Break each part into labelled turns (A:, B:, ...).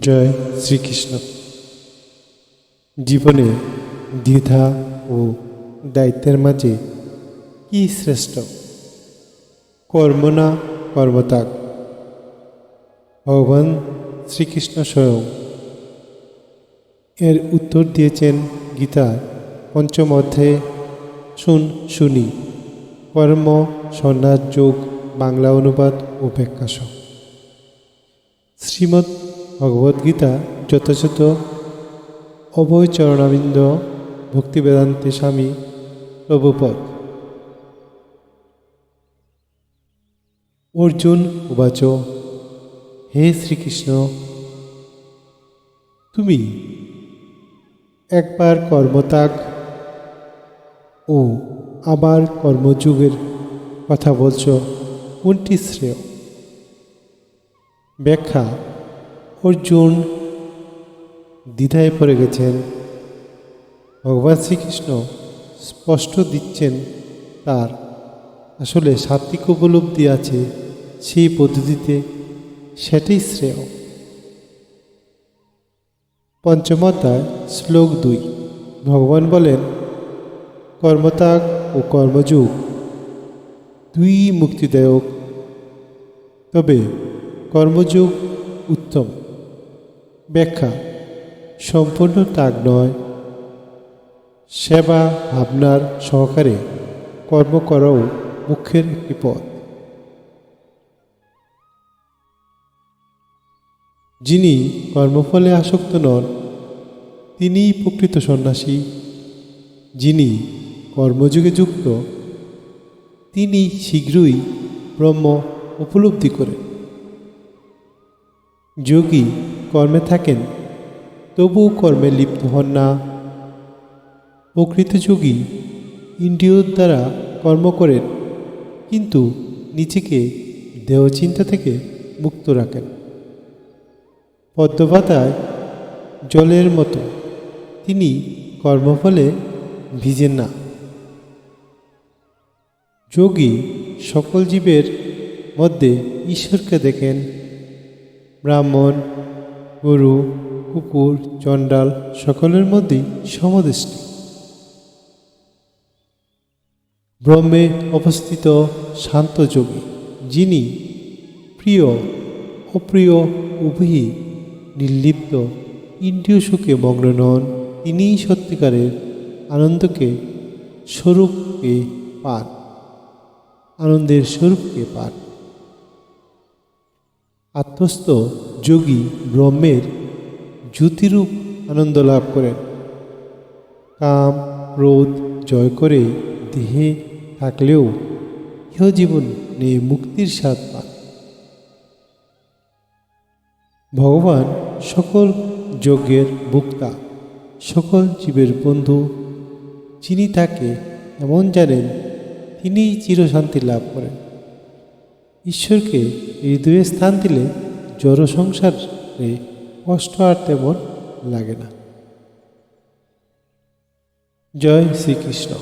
A: জয় শ্রীকৃষ্ণ। জীবনে দ্বিধা ও দায়িত্বের মাঝে কি শ্রেষ্ঠ? কর্ম না কর্মত্যাগ? ভগবান শ্রীকৃষ্ণ স্বয়ং। এর উত্তর দিয়েছেন গীতার পঞ্চম অধ্যায়ে। শুন, শুনি। কর্ম, সন্ন্যাস, যোগ, বাংলা অনুবাদ ও ব্যাখ্যাসহ। শ্রীমদ্ ভগবদ্গীতা, যথাযথ অভয় চরণাবিন্দ ভক্তিবেদান্তে স্বামী প্রভুপদ। অর্জুন উবাচ, হে শ্রীকৃষ্ণ, তুমি একবার কর্মত্যাগ ও আবার কর্মযুগের কথা বলছ, কোনটি শ্রেয়? ব্যাখ্যা অর্জুন দ্বিধায় পড়ে গেছেন। ভগবান শ্রীকৃষ্ণ স্পষ্ট দিচ্ছেন তার আসলে সাত্বিক উপলব্ধি আছে সেই পদ্ধতিতে, সেটাই শ্রেয়। পঞ্চমতায় শ্লোক দুই। ভগবান বলেন, কর্মত্যাগ ও কর্মযুগ দুই মুক্তিদায়ক। তবে কর্মযোগ উত্তম। ব্যাখ্যা। সম্পূর্ণ ত্যাগ নয়। সেবা ভাবনার সহকারে কর্ম করাও মুখ্যের একটি পথ। যিনি কর্মফলে আসক্ত নন, তিনিই প্রকৃত সন্ন্যাসী। যিনি কর্মযুগে যুক্ত, তিনি শীঘ্রই ব্রহ্ম উপলব্ধি করেন। যোগী কর্মে থাকেন, তবুও কর্মে লিপ্ত হন না। প্রকৃত যোগী ইন্দ্রিয়র দ্বারা কর্ম করেন, কিন্তু নিজেকে দেহচিন্তা থেকে মুক্ত রাখেন। পদ্মপাতায় জলের মতো তিনি কর্মফলে ভিজেন না। যোগী সকল জীবের মধ্যে ঈশ্বরকে দেখেন, ব্রাহ্মণ গরু, কুকুর, চণ্ডাল সকলের মধ্যেই সমদৃষ্টি। ব্রহ্মে অবস্থিত শান্ত যোগী, যিনি প্রিয়, অপ্রিয়, উভয়ই নির্লিপ্ত, ইন্দ্রিয় সুখে মগ্ন নন, তিনিই সত্যিকারের আনন্দকে স্বরূপকে পান, আনন্দের স্বরূপকে পান। আত্মস্থ যোগী ব্রহ্মের জ্যোতিরূপ আনন্দ লাভ করেন। কাম, ক্রোধ, জয় করে দেহে থাকলেও ইহজীবন নিয়ে মুক্তির স্বাদ পান ভগবান সকল যজ্ঞের বুক্তা, সকল জীবের বন্ধু, যিনি তাকে এমন জানেন, তিনিই চিরশান্তি লাভ করেন। ঈশ্বরকে হৃদয়ে স্থান দিলে জড় সংসারে কষ্ট আর তেমন লাগে না। জয় শ্রীকৃষ্ণ।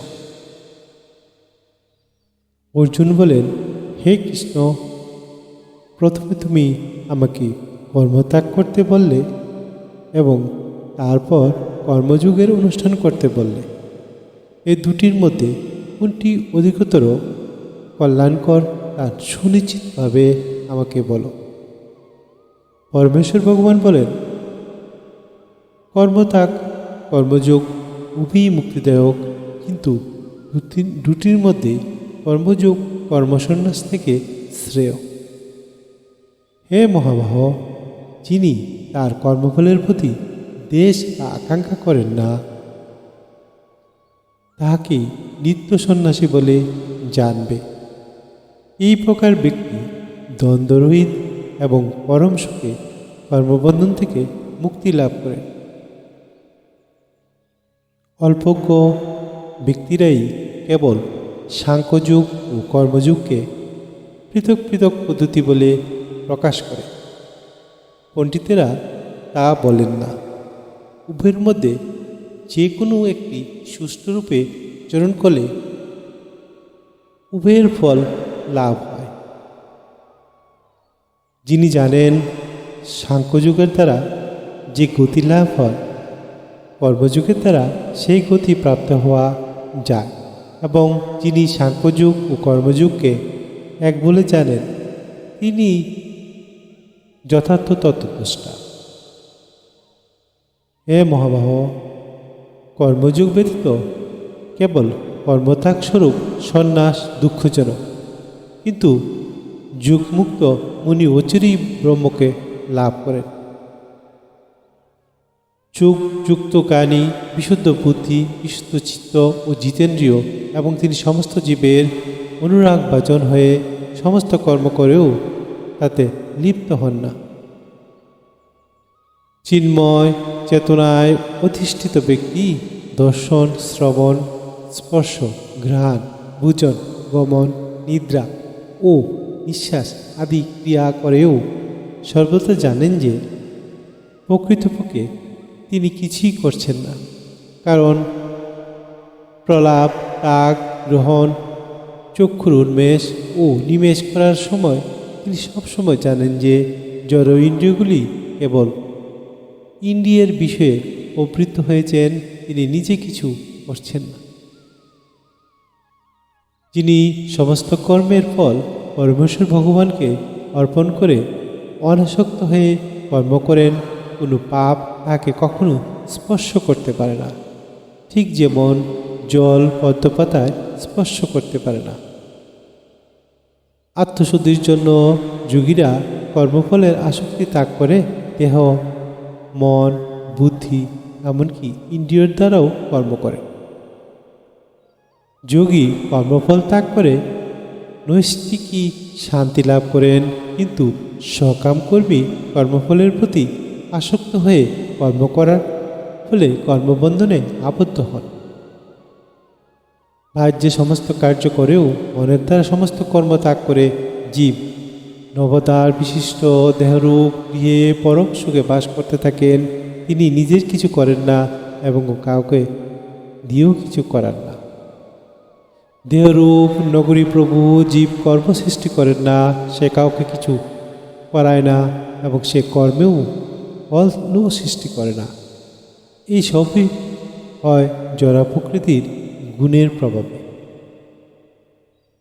A: অর্জুন বলেন, হে কৃষ্ণ, প্রথমে তুমি আমাকে কর্মত্যাগ করতে বললে এবং তারপর কর্মযুগের অনুষ্ঠান করতে বললে। এই দুটির মধ্যে কোনটি অধিকতর কল্যাণকর তা সুনিশ্চিতভাবে আমাকে বলো। পরমেশ্বর ভগবান বলেন কর্মত্যাগ কর্মযোগ উভয়ই মুক্তিদায়ক, কিন্তু দুটির মধ্যে কর্মযোগ কর্মসন্ন্যাস থেকে শ্রেয়। হে মহাবাহ, যিনি তার কর্মফলের প্রতি দেশ আকাঙ্ক্ষা করেন না, তাহাকে নিত্য সন্ন্যাসী বলে জানবে। এই প্রকার ব্যক্তি দ্বন্দ্বরহিত এবং পরম সুখে কর্মবন্ধন থেকে মুক্তি লাভ করেন অল্পজ্ঞ ব্যক্তিরাই কেবল সাংখ্যযুগ ও কর্মযুগকে পৃথক পৃথক পদ্ধতি বলে প্রকাশ করে। পণ্ডিতেরা তা বলেন না। উভয়ের মধ্যে যে কোনো একটি সুষ্ঠুরূপে চরণ করলে উভয়ের ফল লাভ হয়। যিনি জানেন সাংখ্যযুগের দ্বারা যে গতি লাভ হয় কর্মযুগের দ্বারা সেই গতি প্রাপ্ত হওয়া যায় এবং যিনি সাংখ্যযুগ ও কর্মযুগকে এক বলে জানেন, তিনি যথার্থ তত্ত্বদ্রষ্টা হে মহাবাহ, কর্মযুগ ব্যতীত কেবল কর্মত্যাগ স্বরূপ সন্ন্যাস দুঃখজনক। কিন্তু যুগমুক্ত মুনি অচিরেই ব্রহ্মকে লাভ করেন যুগ যুক্ত জ্ঞানী, বিশুদ্ধ বুদ্ধি, বিশুদ্ধ চিত্ত ও জিতেন্দ্রীয় এবং তিনি সমস্ত জীবের অনুরাগ ভাজন হয়ে সমস্ত কর্ম করেও তাতে লিপ্ত হন না। চিন্ময় চেতনায় অধিষ্ঠিত ব্যক্তি দর্শন, শ্রবণ, স্পর্শ, ঘ্রাণ, ভূজন, গমন, নিদ্রা ও নিঃশ্বাস আদি ক্রিয়া করেও সর্বদা জানেন যে প্রকৃতপক্ষে তিনি কিছুই করছেন না। কারণ প্রলাপ তাগ গ্রহণ, চক্ষুর উন্মেষ ও নিমেষ করার সময় তিনি সবসময় জানেন যে জড় ইন্দ্রিয়গুলি কেবল ইন্দ্রিয়ের বিষয়ে প্রবৃত্ত হয়েছেন, তিনি নিজে কিছু করছেন না। যিনি সমস্ত কর্মের ফল পরমেশ্বর ভগবানকে অর্পণ করে অনাসক্ত হয়ে কর্ম করেন, কোনো পাপ তাকে কখনো স্পর্শ করতে পারে না। ঠিক যেমন জল পদ্মপাতায় স্পর্শ করতে পারে না। আত্মশুদ্ধির জন্য যোগীরা কর্মফলের আসক্তি ত্যাগ করে দেহ, মন, বুদ্ধি, এমনকি ইন্দ্রিয়র দ্বারাও কর্ম করে যোগী কর্মফল ত্যাগ করে নৈষ্ঠিকই শান্তি লাভ করেন। কিন্তু সকাম কর্মী কর্মফলের প্রতি আসক্ত হয়ে কর্ম করার ফলে কর্মবন্ধনে আবদ্ধ হন। রাজ্যে সমস্ত কার্য করেও মনের দ্বারা সমস্ত কর্ম ত্যাগ করে জীব নবতার বিশিষ্ট দেহরূপ গৃহে পরম সুখে বাস করতে থাকেন। তিনি নিজের কিছু করেন না এবং কাউকে দিয়েও কিছু করান না। দেহরূপ নগরী প্রভু জীব কর্ম সৃষ্টি করেন না, সে কাউকে কিছু করায় না এবং সে কর্মেও ফলও সৃষ্টি করে না। এই সবই হয় জরা প্রকৃতির গুণের প্রভাবে।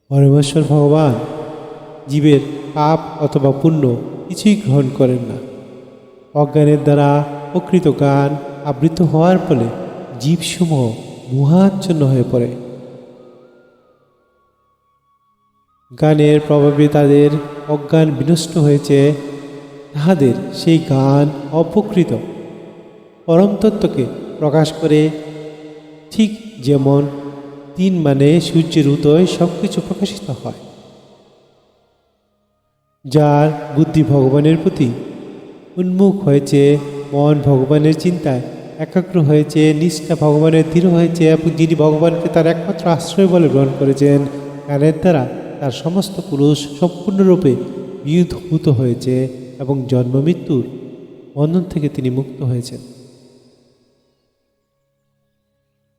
A: পরমেশ্বর ভগবান জীবের পাপ অথবা পুণ্য কিছুই গ্রহণ করেন না। অজ্ঞানের দ্বারা প্রকৃত গান আবৃত হওয়ার ফলে জীবসমূহ মোহাচ্ছন্ন হয়ে পড়ে। গানের প্রভাবে তাদের অজ্ঞান বিনষ্ট হয়েছে। তাহাদের সেই গান অপকৃত পরম তত্ত্বকে প্রকাশ করে ঠিক যেমন তিন মানে সূর্যের উদয় সব কিছু প্রকাশিত হয়। যার বুদ্ধি ভগবানের প্রতি উন্মুখ হয়েছে, মন ভগবানের চিন্তায় একাগ্র হয়েছে, নিষ্ঠা ভগবানের দৃঢ় হয়েছে এবং যিনি ভগবানকে তার একমাত্র আশ্রয় বলে গ্রহণ করেছেন গানের দ্বারা তার সমস্ত পুরুষ সম্পূর্ণরূপে বিধূত হয়েছে এবং জন্ম মৃত্যুর বন্ধন থেকে তিনি মুক্ত হয়েছেন।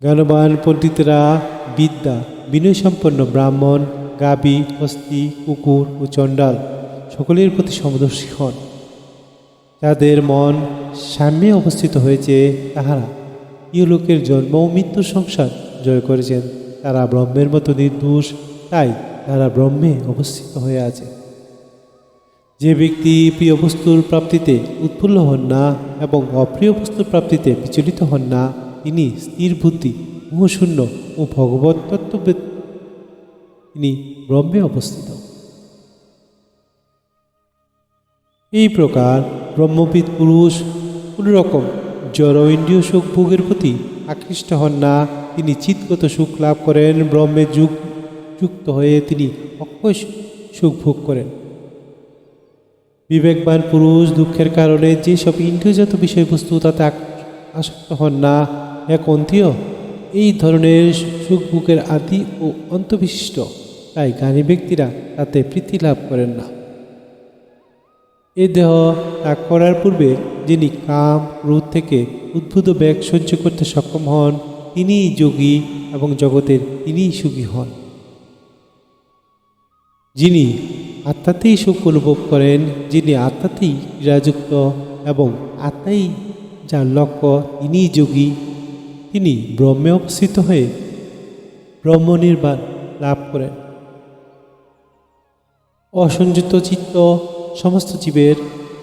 A: জ্ঞানবান পণ্ডিতরা বিদ্যা, বিনয়সম্পন্ন ব্রাহ্মণ, গাবি, হস্তি, কুকুর ও চণ্ডাল সকলের প্রতি সমদর্শী হন। যাদের মন সাম্যে অবস্থিত হয়েছে, তাহারা ইহলোকের জন্ম ও মৃত্যুর সংসার জয় করেছেন। তারা ব্রহ্মের মতো নির্দোষ, তাই তারা ব্রহ্মে অবস্থিত হয়ে আছে। যে ব্যক্তি প্রিয় বস্তুর প্রাপ্তিতে উৎফুল্ল হন না এবং অপ্রিয় বস্তুর প্রাপ্তিতে বিচলিত হন না তিনি স্থির বুদ্ধি মোহশূন্য ও ভগবত তত্ত্ববেদ। তিনি ব্রহ্মে অবস্থিত। এই প্রকার ব্রহ্মবিদ পুরুষ কোনোরকম জড় ইন্দ্রিয় সুখ ভোগের প্রতি আকৃষ্ট হন না। তিনি চিৎগত সুখ লাভ করেন, ব্রহ্মে যুগ যুক্ত হয়ে তিনি অক্ষয় সুখ ভোগ করেন। বিবেকবান পুরুষ দুঃখের কারণে যেসব ইন্দ্রিয়জাত বিষয়বস্তু তাতে আসক্ত হন না, এক অন্তীয় এই ধরনের সুখ ভোগের আদি ও অন্তবিশিষ্ট তাই জ্ঞানী ব্যক্তিরা তাতে প্রীতি লাভ করেন না। এ দেহ ত্যাগ করার পূর্বে যিনি কাম, ক্রোধ থেকে উদ্ভূত ব্যাগ সহ্য করতে সক্ষম হন, তিনিই যোগী এবং জগতের তিনিই সুখী হন। যিনি আত্মাতেই সুখ অনুভব করেন, যিনি আত্মাতেই ক্রীড়াযুক্ত এবং আত্মাই যার লক্ষ্য তিনিই যোগী, তিনি ব্রহ্মে অবস্থিত হয়ে ব্রহ্মনির্বাণ লাভ করেন। অসংযুক্ত চিত্ত সমস্ত জীবের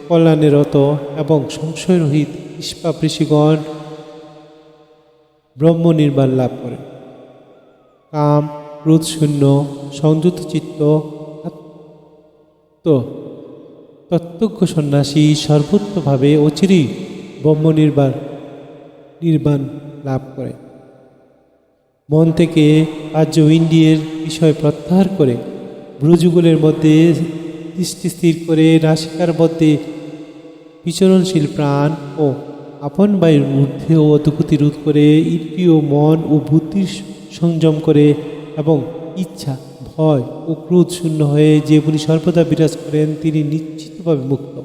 A: কল্যাণে রত এবং সংশয়রহিত ইস্পা ঋষিগণ ব্রহ্ম নির্বাণ লাভ করেন। কাম, ক্রোধ, শূন্য, সংযুক্ত চিত্ত তত্ত্বজ্ঞ সন্ন্যাসী সর্বত্রভাবে অচিরেই ব্রহ্ম নির্বাণ লাভ করে। মন থেকে রাজ্য ইন্ডিয়ার বিষয় প্রত্যাহার করে ব্রুযুগলের মধ্যে দৃষ্টি স্থির করে রাশিকার মধ্যে বিচরণশীল প্রাণ ও আপন বায়ুর ঊর্ধ্বে ও অধুগতি রোধ করে ইন্দ্রিয়, মন ও বুদ্ধির সংযম করে এবং ইচ্ছা ভয় ও ক্রোধ শূন্য হয়ে যে উনি সর্বদা বিরাজ করেন, তিনি নিশ্চিতভাবে মুক্ত।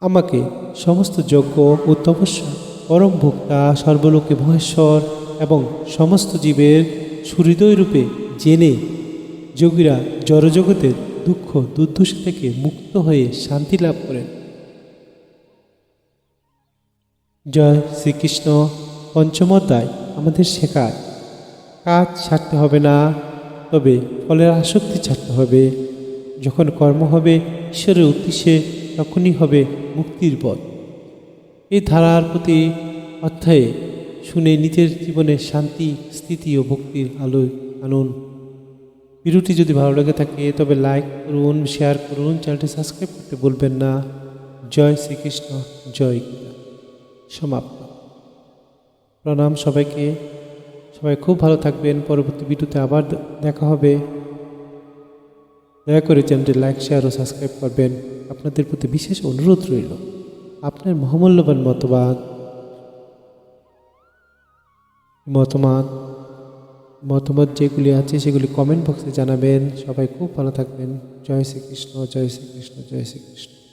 A: আমাকে সমস্ত যজ্ঞ ও তপস্যা, পরম ভোক্তা, সর্বলোকে মহেশ্বর এবং সমস্ত জীবের সুহৃদয় রূপে জেনে যোগীরা জড়জগতের দুঃখ দুর্দশা থেকে মুক্ত হয়ে শান্তি লাভ করেন। জয় শ্রীকৃষ্ণ। পঞ্চম অধ্যায় আমাদের শেখায়। কাজ ছাড়তে হবে না, তবে ফলের আসক্তি ছাড়তে হবে। যখন কর্ম হবে, ঈশ্বরের উদ্দেশ্যে তখনই হবে মুক্তির পথ। এই ধারার প্রতি অধ্যায়ে শুনে নিজের জীবনে শান্তি, স্থিতি ও ভক্তির আলোয় আনুন। ভিডিওটি যদি ভালো লেগে থাকে, তবে লাইক করুন, শেয়ার করুন, চ্যানেলটি সাবস্ক্রাইব করতে বলবেন না। জয় শ্রীকৃষ্ণ, জয় সমাপ্ত। প্রণাম সবাইকে। সবাই খুব ভালো থাকবেন। পরবর্তী ভিডিওতে আবার দেখা হবে। দয়া করে চ্যানেলটি লাইক, শেয়ার ও সাবস্ক্রাইব করবেন। আপনাদের প্রতি বিশেষ অনুরোধ রইল, আপনার মহামূল্যবান মতবাদ মতামত মতামত যেগুলি আছে সেগুলি কমেন্ট বক্সে জানাবেন। সবাই খুব ভালো থাকবেন। জয় শ্রীকৃষ্ণ জয় শ্রীকৃষ্ণ জয় শ্রীকৃষ্ণ।